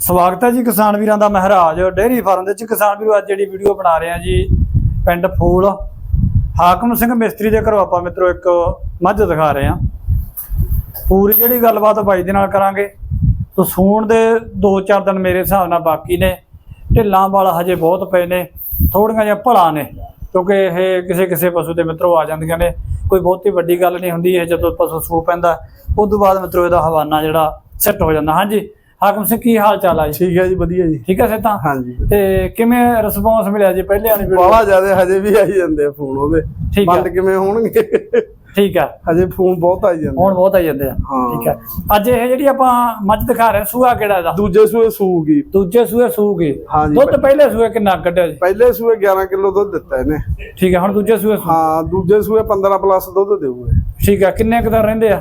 ਸਵਾਗਤ ਹੈ ਜੀ ਕਿਸਾਨ ਵੀਰਾਂ ਦਾ ਮਹਾਰਾਜ। ਡੇਅਰੀ ਫਾਰਮ ਦੇ ਵਿੱਚ ਕਿਸਾਨ ਵੀਰੋ, ਅੱਜ ਜਿਹੜੀ ਵੀਡੀਓ ਬਣਾ ਰਹੇ ਆ ਜੀ, ਪਿੰਡ ਫੂਲ। ਹਾਕਮ ਸਿੰਘ ਮਿਸਤਰੀ ਦੇ ਘਰੋਂ ਆਪਾਂ ਮਿੱਤਰੋ ਇੱਕ ਮੱਝ ਦਿਖਾ ਰਹੇ ਆ ਪੂਰੀ ਜਿਹੜੀ ਗੱਲਬਾਤ ਬਾਈ ਦੇ ਨਾਲ ਕਰਾਂਗੇ। ਤੋ ਸੂਣ ਦੇ 2-4 ਦਿਨ ਮੇਰੇ ਹਿਸਾਬ ਨਾਲ ਬਾਕੀ ਨੇ। ਢਿੱਲਾਂ ਵਾਲਾ ਹਜੇ ਬਹੁਤ ਪਏ ਨੇ। ਥੋੜੀਆਂ ਜਿਹਾ ਭਲਾ ਨੇ, ਕਿਉਂਕਿ ਇਹ ਕਿਸੇ ਕਿਸੇ ਪਸ਼ੂ ਦੇ ਮਿੱਤਰੋ ਆ ਜਾਂਦੀਆਂ ਨੇ। ਕੋਈ ਬਹੁਤੀ ਵੱਡੀ ਗੱਲ ਨਹੀਂ ਹੁੰਦੀ, ਇਹ ਜਦੋਂ ਪਸ਼ੂ ਸੂ ਪੈਂਦਾ ਉਸ ਤੋਂ ਬਾਅਦ ਮਿੱਤਰੋ ਇਹਦਾ ਹਵਾਨਾ ਜਿਹੜਾ ਸੈੱਟ ਹੋ ਜਾਂਦਾ। ਹਾਂਜੀ ਹਾਕਮ ਸਿੰਘ ਕੀ ਹਾਲ ਚਾਲ ਆ ਜੀ? ਠੀਕ ਹੈ ਜੀ ਵਧੀਆ ਜੀ। ਠੀਕ ਹੈ ਸੇਤਾ ਹਾਂਜੀ। ਤੇ ਕਿਵੇਂ ਰਿਸਪੌਂਸ ਮਿਲਿਆ ਜੀ ਪਹਿਲੇ ਵਾਲੀ ਵੀਡੀਓ ਬਾਲਾ ਜ਼ਿਆਦਾ ਹਜੇ ਵੀ ਆਈ ਜਾਂਦੇ ਆ ਫੋਨ ਉਹਦੇ। ਬੰਦ ਕਿਵੇਂ ਹੋਣਗੇ? ਠੀਕ ਹੈ ਹਜੇ ਫੋਨ ਬਹੁਤ ਆਈ ਜਾਂਦੇ ਹੁਣ ਬਹੁਤ ਆ ਜਾਂਦੇ ਆ। ਠੀਕ ਹੈ ਅੱਜ ਇਹ ਜਿਹੜੀ ਆਪਾਂ ਮੱਝ ਦਿਖਾ ਰਹੇ ਸੂਆ ਕਿਹੜਾ ਇਹਦਾ? ਦੂਜੇ ਸੂਏ ਸੂਗੀ। ਦੂਜੇ ਸੂਏ ਸੂਗੀ। ਹਾਂਜੀ। ਦੁੱਧ ਪਹਿਲੇ ਸੂਏ ਕਿੰਨਾ ਕੱਢਿਆ ਜੀ? ਪਹਿਲੇ ਸੂਏ 11 ਕਿਲੋ ਦੁੱਧ ਦਿੱਤਾ ਇਹਨੇ। ਠੀਕ ਹੈ ਹੁਣ ਦੂਜੇ ਸੂਏ ਹਾਂ ਦੂਜੇ ਸੂਏ 15 ਪਲੱਸ ਦੁੱਧ ਦੇਊਗੇ। ਠੀਕ ਹੈ ਕਿੰਨੇ ਕੁ ਦਿਨ ਰਹਿੰਦੇ ਆ?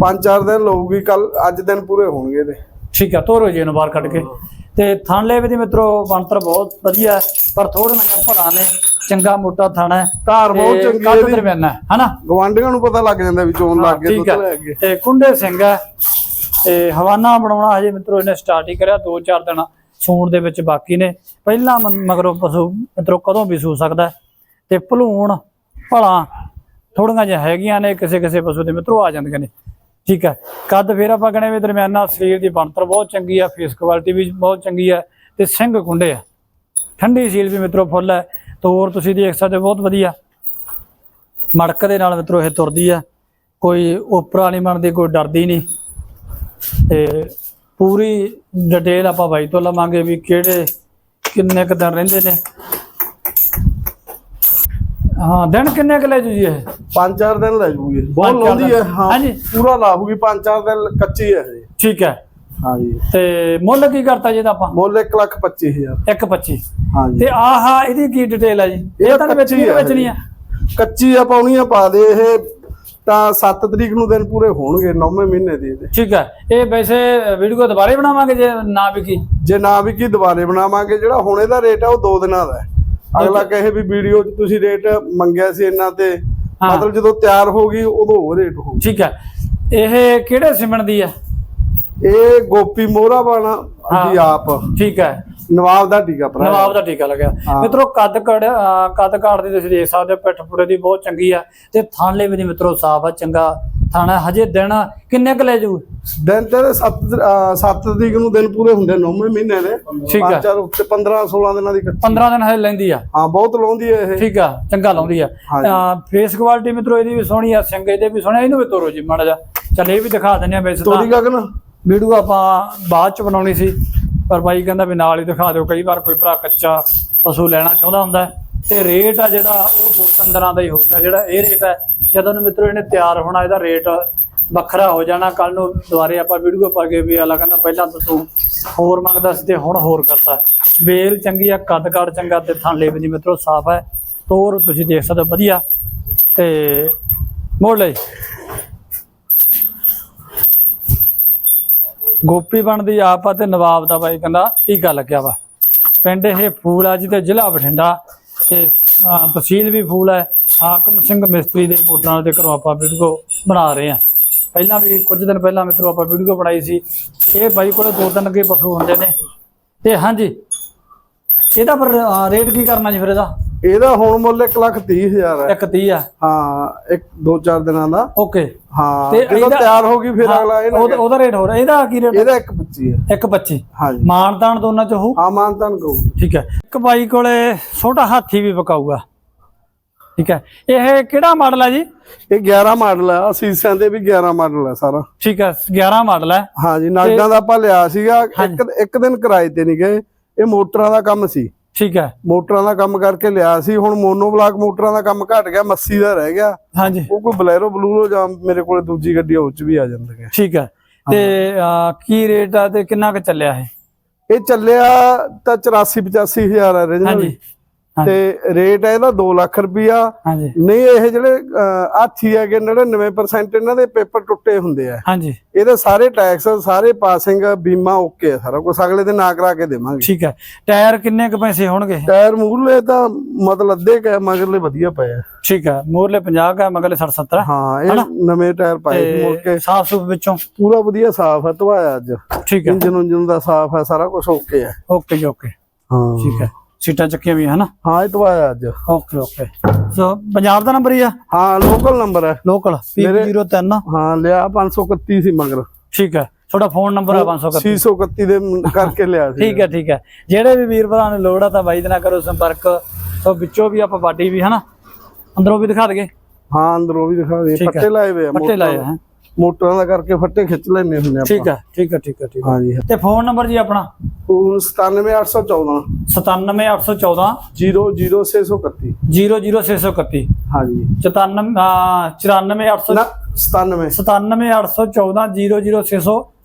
ਪੰਜ ਚਾਰ ਦਿਨ ਲਊਗੀ ਕੱਲ ਅੱਜ ਦਿਨ ਪੂਰੇ ਹੋਣਗੇ ਇਹਦੇ। ਠੀਕ ਹੈ ਤੋਰੋ ਜੀ ਇਹਨੂੰ ਬਾਹਰ ਕੱਢ ਕੇ। ਤੇ ਥਣ ਲੈ ਵੀ ਮਿੱਤਰੋ ਬਣਤਰ ਬਹੁਤ ਵਧੀਆ ਹੈ, ਪਰ ਥੋੜਾ ਜਿਹਾ ਭਲਾ ਨੇ ਚੰਗਾ ਮੋਟਾ ਥਣ ਹੈ। ਧਾਰ ਬਹੁਤ ਚੰਗੀ ਕੱਦ ਇਹਦੀ। ਦਰਮਿਆਨਾ ਹੈ ਹਨਾ? ਗਵਾਂਢੀਆਂ ਨੂੰ ਪਤਾ ਲੱਗ ਜਾਂਦਾ ਵੀ ਚੋਣ ਲੱਗ ਗਏ ਦੁੱਧ ਲੈ ਹੈ ਅੱਗੇ ਤੇ ਕੁੰਡੇ ਸਿੰਘ ਹੈ ਤੇ ਹਵਾਨਾ ਬਣਾਉਣਾ ਹਜੇ ਮਿੱਤਰੋ ਇਹਨੇ ਸਟਾਰਟ ਹੀ ਕਰਿਆ 2-4 ਦਿਨ ਸੂਣ ਦੇ ਵਿੱਚ ਬਾਕੀ ਨੇ। ਪਹਿਲਾਂ ਮਗਰੋਂ ਪਸ਼ੂ ਮਿੱਤਰੋ ਕਦੋਂ ਵੀ ਸੂ ਸਕਦਾ ਹੈ। ਤੇ ਭਲੂਣ ਭਲਾ ਥੋੜੀਆਂ ਜਿਹਾ ਹੈਗੀਆਂ ਨੇ ਕਿਸੇ ਕਿਸੇ ਪਸ਼ੂ ਦੇ ਮਿੱਤਰੋ ਆ ਜਾਂਦੀਆਂ ਨੇ। ਠੀਕ ਹੈ। ਕੱਦ ਫੇਰ ਆਪਾਂ ਕਹਣੇ ਵੀ ਦਰਮਿਆਨਾ ਸਰੀਰ ਦੀ ਬਣਤਰ ਬਹੁਤ ਚੰਗੀ ਆ ਫੇਸ ਕੁਆਲਿਟੀ ਵੀ ਬਹੁਤ ਚੰਗੀ ਹੈ ਤੇ ਸਿੰਘ ਕੁੰਡੇ ਆ ਠੰਡੀ ਸੀਲ ਵੀ ਮਿੱਤਰੋ ਫੁੱਲ ਹੈ ਤੋਰ ਤੁਸੀਂ ਦੇਖ ਸਕਦੇ ਹੋ, ਬਹੁਤ ਵਧੀਆ। ਮੜਕ ਦੇ ਨਾਲ ਮਿੱਤਰੋ ਇਹ ਤੁਰਦੀ ਆ ਕੋਈ ਉਪਰਾ ਨਹੀਂ ਬਣਦੀ ਕੋਈ ਡਰਦੀ ਨਹੀਂ। ਤੇ ਪੂਰੀ ਡਿਟੇਲ ਆਪਾਂ ਬਾਈ ਤੋਂ ਲਵਾਂਗੇ ਵੀ ਕਿਹੜੇ ਕਿੰਨੇ ਕੁ ਦਿਨ ਰਹਿੰਦੇ ਨੇ। ਹਾਂ ਦਿਨ ਕਿੰਨੇ ਕੁ ਲੈ ਜੂ ਜੀ ਇਹ? ਪੰਜ ਚਾਰ ਦਿਨ ਲੈ ਜੂਗੀ ਬਹੁਤ ਪੰਜ ਚਾਰ ਹੈ ਦਿਨ। ਹਾਂ। ਹਾਂਜੀ। ਪੂਰਾ ਲਾਹੂਗੀ ਪੰਜ ਚਾਰ ਦਿਨ ਕੱਚੀ ਹੈ ਠੀਕ ਹੈ। ਹਾਂਜੀ ਤੇ ਮੁੱਲ ਕੀ ਕਰਤਾ ਜੀ ਇਹਦਾ ਆਪਾਂ? ਮੁੱਲ 1 ਲੱਖ 25000 125 ਹਾਂਜੀ ਤੇ ਆਹਾ ਇਹਦੀ ਕੀ ਡਿਟੇਲ ਆ ਜੀ? ਇਹ ਤਾਂ ਵੇਚਣੀ ਆ ਵੇਚਣੀ ਆ ਕੱਚੀ ਆ ਪਾਉਣੀ ਆ ਪਾ ਦੇ ਇਹ। ਤਾਂ 7 ਤਰੀਕ ਨੂੰ ਦਿਨ ਪੂਰੇ ਹੋਣਗੇ 9ਵੇਂ ਮਹੀਨੇ ਦੀ ਇਹਦੇ। ਠੀਕ ਹੈ। ਇਹ ਵੈਸੇ ਵੀਡੀਓ ਦੁਬਾਰੇ ਬਣਾਵਾਂਗੇ ਜੇ ਨਾ ਵਿਕੀ? ਜੇ ਨਾ ਵੀ ਕੀ ਦੁਬਾਰੇ ਬਣਾਵਾਂਗੇ ਜਿਹੜਾ ਹੁਣ ਇਹਦਾ ਰੇਟ ਆ ਉਹ 2 ਦਿਨਾਂ ਦਾ ਹੈ। ਅਗਲਾ ਕਹੇ ਵੀ ਵੀਡੀਓ 'ਚ ਤੁਸੀਂ ਰੇਟ ਮੰਗਿਆ ਸੀ ਇਹਨਾਂ ਤੇ ਹਾਂ। ਮਤਲਬ ਜਦੋਂ ਤਿਆਰ ਹੋ ਗਈ ਉਦੋਂ ਉਹ ਰੇਟ ਹੋਊ ਠੀਕ ਹੈ ਇਹ ਕਿਹੜੇ ਸਿਮਣ ਦੀ ਆ? ਇਹ ਗੋਪੀ ਮੋਹਰਾ ਬਾਣਾ ਦੀ ਹਾਂ। ਆਪ। ਠੀਕ ਹੈ ਨਵਾਬ ਦਾ ਟੀਕਾ ਭਰਾ। ਨਵਾਬ ਦਾ ਟੀਕਾ ਲੱਗਿਆ। ਹਾਂ। ਮਿੱਤਰੋ ਕੱਦ ਕੜ ਕੱਦ ਕਾੜ ਦੀ ਤੁਸੀਂ ਦੇਖ ਸਕਦੇ ਹੋ ਪਿੱਠ ਪੁੜੇ ਦੀ ਬਹੁਤ ਚੰਗੀ ਆ। ਤੇ ਥਾਂਲੇ ਵੀ ਦੀ ਮਿੱਤਰੋ ਸਾਫ਼ ਆ ਚੰਗਾ। ਥਾਣਾ ਹਜੇ ਦਿਨ ਕਿੰਨੇ ਕੁ ਲੈ ਜੂ? ਦਿਨ ਤੇ 7 7 ਤਰੀਕ ਨੂੰ ਦਿਨ ਪੂਰੇ ਹੁੰਦੇ 9ਵੇਂ ਮਹੀਨੇ ਦੇ ਠੀਕ ਆ। ਚਾਰ ਉੱਤੇ 15 16 ਦਿਨਾਂ ਦੀ ਕੱਚੀ। 15 ਦਿਨ ਹਜੇ ਲੈਂਦੀ ਆ। ਹਾਂ ਬਹੁਤ ਲਾਉਂਦੀ ਹੈ ਇਹ। ਠੀਕ ਆ ਚੰਗਾ ਲਾਉਂਦੀ ਆ। ਫੇਸ ਕੁਆਲਿਟੀ ਮਿੱਤਰੋ ਇਹਦੀ ਵੀ ਸੋਹਣੀ ਆ ਸਿੰਘ ਇਹਦੇ ਵੀ ਸੋਹਣਾ ਇਹਨੂੰ ਵੀ ਤੋਰੋ ਜੀ ਮਾੜਾ ਜਾ ਚੱਲ ਇਹ ਵੀ ਦਿਖਾ ਦਿੰਦੇ ਆ ਵੈਸੇ ਤਾਂ। ਤੋਰੀ ਗਗਨ ਵੀਡੀਓ ਆਪਾਂ ਬਾਅਦ ਚ ਬਣਾਉਣੀ ਸੀ ਪਰ ਬਾਈ ਕਹਿੰਦਾ ਵੀ ਨਾਲ ਹੀ ਦਿਖਾ ਦਿਓ ਕਈ ਵਾਰ ਕੋਈ ਭਰਾ ਕੱਚਾ ਪਸ਼ੂ ਲੈਣਾ ਚਾਹੁੰਦਾ ਹੁੰਦਾ। ਤੇ ਰੇਟ ਆ ਜਿਹੜਾ ਉਹ ਦੋ ਤਿੰਨ ਦਾ ਹੀ ਹੋਊਗਾ। ਜਿਹੜਾ ਇਹ ਰੇਟ ਹੈ, ਜਦੋਂ ਨੂੰ ਮਿੱਤਰੋ ਇਹਨੇ ਤਿਆਰ ਹੋਣਾ, ਇਹਦਾ ਰੇਟ ਵੱਖਰਾ ਹੋ ਜਾਣਾ। ਕੱਲ ਨੂੰ ਦੁਬਾਰੇ ਆਪਾਂ ਵੀਡੀਓ ਪਾ ਕੇ ਵੀ ਅਲਾ ਕਹਿੰਦਾ ਪਹਿਲਾਂ ਤਾਂ ਤੂੰ ਹੋਰ ਮੰਗਦਾ ਸੀ ਤੇ ਹੁਣ ਹੋਰ ਕਰਤਾ। ਬੇਲ ਚੰਗੀ ਆ, ਕੱਦ ਕਾੜ ਚੰਗਾ ਤੇ ਥਾਂਲੇ ਲੇਬ ਨਹੀਂ ਮਿੱਤਰੋ, ਸਾਫ਼ ਹੈ। ਤੋਰ ਤੁਸੀਂ ਦੇਖ ਸਕਦੇ ਹੋ, ਵਧੀਆ। ਤੇ ਮੋੜ ਲਈ ਗੋਪੀ ਬਣਦੀ ਆਪ ਆ ਤੇ ਨਵਾਬ ਦਾ ਬਾਈ ਕਹਿੰਦਾ ਟੀਕਾ ਲੱਗਿਆ ਵਾ? ਪਿੰਡ ਇਹ ਫੂਲ ਆ ਜੀ ਤੇ ਜ਼ਿਲ੍ਹਾ ਬਠਿੰਡਾ। ਤੇ ਅਹ, ਤਹਿਸੀਲ ਵੀ ਫੂਲ ਹੈ। ਹਾਕਮ ਸਿੰਘ ਮਿਸਤਰੀ ਦੇ ਮੋਟਰਾਂ ਦੇ ਘਰੋਂ ਆਪਾਂ ਵੀਡੀਓ ਬਣਾ ਰਹੇ ਹਾਂ। ਪਹਿਲਾਂ ਵੀ ਕੁਝ ਦਿਨ ਪਹਿਲਾਂ ਮਿੱਤਰੋ ਆਪਾਂ ਵੀਡੀਓ ਬਣਾਈ ਸੀ। ਇਹ ਬਾਈ ਕੋਲੇ ਦੋ ਤਿੰਨ ਕੇ ਪਸ਼ੂ ਹੁੰਦੇ ਨੇ। ਤੇ ਹਾਂਜੀ ਇਹਦਾ ਪਰ ਰੇਟ ਕੀ ਕਰਨਾ ਜੀ ਫਿਰ ਇਹਦਾ? ਇਹਦਾ ਹੁਣ ਮੁੱਲ 1 ਲੱਖ 30 ਹਜ਼ਾਰ ਹੈ। ਇੱਕ 30 ਆ। ਹਾਂ ਇੱਕ ਦੋ ਚਾਰ ਦਿਨਾਂ ਦਾ। ਓਕੇ। ਹਾਂ ਤੇ ਜਦੋਂ ਇਹਦਾ- ਤਿਆਰ ਹੋ ਗਈ ਫਿਰ ਹਾਂ, ਅਗਲਾ ਇਹ ਉਹਦਾ ਉਹਦਾ ਰੇਟ ਹੋ। ਰਿਹਾ ਇਹਦਾ ਕੀ ਰੇਟ ਇਹਦਾ 125 ਹੈ। ਇੱਕ 25 ਹਾਂਜੀ। ਮਾਨਤਾਨ ਦੋਨਾਂ ਚ ਹੋਊ? ਹਾਂ ਮਾਨਤਨ ਕਹੂ ਠੀਕ ਹੈ। ਇੱਕ ਬਾਈ ਕੋਲੇ ਛੋਟਾ ਹਾਥੀ ਵੀ ਵਿਕਾਊਗਾ ਠੀਕ ਹੈ। ਇਹ ਕਿਹੜਾ ਮਾਡਲ ਹੈ ਜੀ? ਇਹ 11 ਮਾਡਲ ਆ। ਸੀਸਿਆਂ ਦੇ ਵੀ 11 ਮਾਡਲ ਆ ਸਾਰਾ। ਠੀਕ ਹੈ। 11 ਮਾਡਲ ਹੈ ਹਾਂਜੀ ਨਾਗਾਂ ਦਾ ਆਪਾਂ ਲਿਆ ਸੀਗਾ। ਇੱਕ ਇੱਕ ਦਿਨ ਕਿਰਾਏ ਤੇ ਨਹੀਂ ਗਏ। ਇਹ ਮੋਟਰਾਂ ਦਾ ਕੰਮ ਸੀ। ਠੀਕ ਹੈ। ਮੋਟਰਾਂ ਦਾ ਕੰਮ ਕਰਕੇ ਲਿਆ ਸੀ ਹੁਣ ਮੋਨੋ ਬਲਾਕ ਮੋਟਰਾਂ ਦਾ ਕੰਮ ਘਟ ਗਿਆ ਮੱਸੀ ਦਾ ਰਹਿ ਗਿਆ। ਹਾਂਜੀ। ਉਹ ਕੋਈ ਬਲੈਰੋ ਬਲੂਰੋ ਜਾਂ ਮੇਰੇ ਕੋਲੇ ਦੂਜੀ ਗੱਡੀ ਉਹ ਚ ਵੀ ਆ ਜਾਂਦੀ ਹੈ ਠੀਕ ਹੈ। ਤੇ ਕੀ ਰੇਟ ਆ ਤੇ ਕਿੰਨਾ ਕੁ ਚੱਲਿਆ ਇਹ? ਇਹ ਚੱਲਿਆ ਤਾਂ 84 85000 ਹੈ original ਹਾਂਜੀ। ਹਾਂਜੀ। ਤੇ ਰੇਟ ਹੈ ਇਹਦਾ 2 ਲੱਖ ਰੁਪਿਆ ਹਾਂਜੀ। ਨਹੀਂ ਇਹ ਜਿਹੜੇ ਹਾਥੀ ਹੈਗੇ 99% ਇਹਨਾਂ ਦੇ ਪੇਪਰ ਟੁੱਟੇ ਹੁੰਦੇ ਆ। ਹਾਂਜੀ। ਇਹਦੇ ਸਾਰੇ ਟੈਕਸ ਸਾਰੇ ਪਾਸਿੰਗ ਬੀਮਾ ਓਕੇ ਆ ਸਾਰਾ ਕੁਝ ਅਗਲੇ ਦੇ ਨਾ ਕਰਾ ਕੇ ਦੇਵਾਂਗੇ। ਠੀਕ ਹੈ। ਟਾਇਰ ਕਿੰਨੇ ਕੁ ਪੈਸੇ ਹੋਣਗੇ? ਟਾਇਰ ਮੂਰਲੇ ਤਾਂ ਮਤਲਬ ਅੱਧੇ ਕ ਮਗਰਲੇ ਵਧੀਆ ਪਏ ਆ। ਠੀਕ ਹੈ। ਮੂਰਲੇ 50 ਕਾ ਮਗਲੇ 60 70 ਹਾਂ। ਇਹ ਨਵੇਂ ਟਾਇਰ ਪਾਏ ਮੁੜ ਕੇ। ਸਾਫ਼ ਸੁਫ ਵਿੱਚੋਂ। ਪੂਰਾ ਵਧੀਆ ਸਾਫ਼ ਹੈ ਧਵਾਇਆ ਅੱਜ। ਠੀਕ ਹੈ। ਇੰਜਨ ਉਂਜਨ ਦਾ ਸਾਫ਼ ਹੈ ਸਾਰਾ ਕੁਝ ਓਕੇ ਹੈ ਓਕੇ ਓਕੇ ਹਾਂ। ਠੀਕ ਹੈ। ਸੀਟਾਂ ਚੱਕੀਆਂ ਵੀ ਹਨਾ? ਹਾਂ ਇਹ ਧਵਾਇਆ ਅੱਜ। ਓਕੇ ਓਕੇ ਸੋ ਪੰਜਾਬ ਦਾ ਨੰਬਰ ਹੀ ਆ? ਹਾਂ ਲੋਕਲ ਨੰਬਰ ਹੈ। ਲੋਕਲ P03 ਹਾਂ ਲਿਆ 531 ਸੀ ਮਗਰ। ਠੀਕ ਹੈ। ਤੁਹਾਡਾ ਫੋਨ ਨੰਬਰ ਆ 531 631 ਦੇ ਕਰਕੇ ਲਿਆ ਸੀ। ਠੀਕ ਹੈ ਠੀਕ ਹੈ। ਜਿਹੜੇ ਵੀ ਵੀਰ ਭਰਾ ਨੂੰ ਲੋੜ ਆ ਤਾਂ ਬਾਈ ਦੇ ਨਾਲ ਕਰੋ ਸੰਪਰਕ। ਸੋ ਵਿੱਚੋਂ ਵੀ ਆਪਾਂ ਬਾਡੀ ਵੀ ਹਨਾ? ਅੰਦਰੋਂ ਵੀ ਦਿਖਾ ਦਈਏ। ਹਾਂ ਅੰਦਰੋਂ ਵੀ ਦਿਖਾ ਦੇ। ਫੱਟੇ ਲਾਏ ਹੋਏ ਆ ਪੱਟੇ ਲਾਏ ਆ। ਮੋਟਰਾਂ ਦਾ ਕਰਕੇ ਫੱਟੇ ਖਿੱਚ ਲੈਣੇ ਹੁੰਦੇ ਆਪਾਂ। ਠੀਕ ਹੈ ਠੀਕ ਹੈ ਠੀਕ ਹੈ ਠੀਕ ਹੈ ਹਾਂ ਜੀ ਤੇ ਫੋਨ ਨੰਬਰ ਜੀ ਆਪਣਾ? ਫੋਨ 97814 97814 00631 00631 ਹਾਂ ਜੀ 94 94800 ਨਾ 97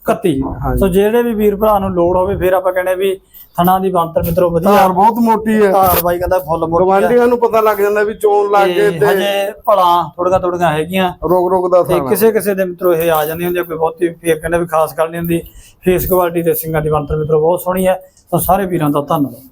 97814 ਹਾਂਜੀ। ਸੋ ਜਿਹੜੇ ਵੀ ਵੀਰ ਭਰਾ ਨੂੰ ਲੋੜ ਹੋਵੇ ਫਿਰ ਆਪਾਂ ਕਹਿੰਦੇ ਵੀ ਥਣਾ ਦੀ ਬੰਤਰ ਮਿੱਤਰੋ ਵਧੀਆ। ਧਾਰ ਬਹੁਤ ਮੋਟੀ ਹੈ। ਧਾਰ ਬਾਈ ਕਹਿੰਦਾ ਫੁੱਲ ਮੋਟੀ ਆ। ਗਵਾਂਢੀਆਂ ਨੂੰ ਪਤਾ ਲੱਗ ਜਾਂਦਾ ਵੀ ਚੋਣ ਲੱਗ ਗਏ ਤੇ ਤੇ ਹਜੇ ਭਲਾ ਥੋੜੀਆਂ ਥੋੜੀਆਂ ਹੈਗੀਆਂ। ਰੋਗ ਰੋਗ ਦਾ ਤੇ ਥਾਣਾ ਕਿਸੇ ਕਿਸੇ ਦੇ ਮਿੱਤਰੋ ਇਹ ਆ ਜਾਂਦੀ ਹੁੰਦੀ ਆ, ਕੋਈ ਬਹੁਤੀ ਫਿਰ ਕਹਿੰਦੇ ਵੀ ਖਾਸ ਗੱਲ ਨਹੀਂ ਹੁੰਦੀ। ਫੇਸ ਕੁਆਲਿਟੀ ਤੇ ਸਿੰਘਾਂ ਦੀ ਬੰਤਰ ਮਿੱਤਰੋ ਬਹੁਤ ਸੋਹਣੀ ਹੈ। ਤਾਂ ਸਾਰੇ ਵੀਰਾਂ ਦਾ ਧੰਨਵਾਦ।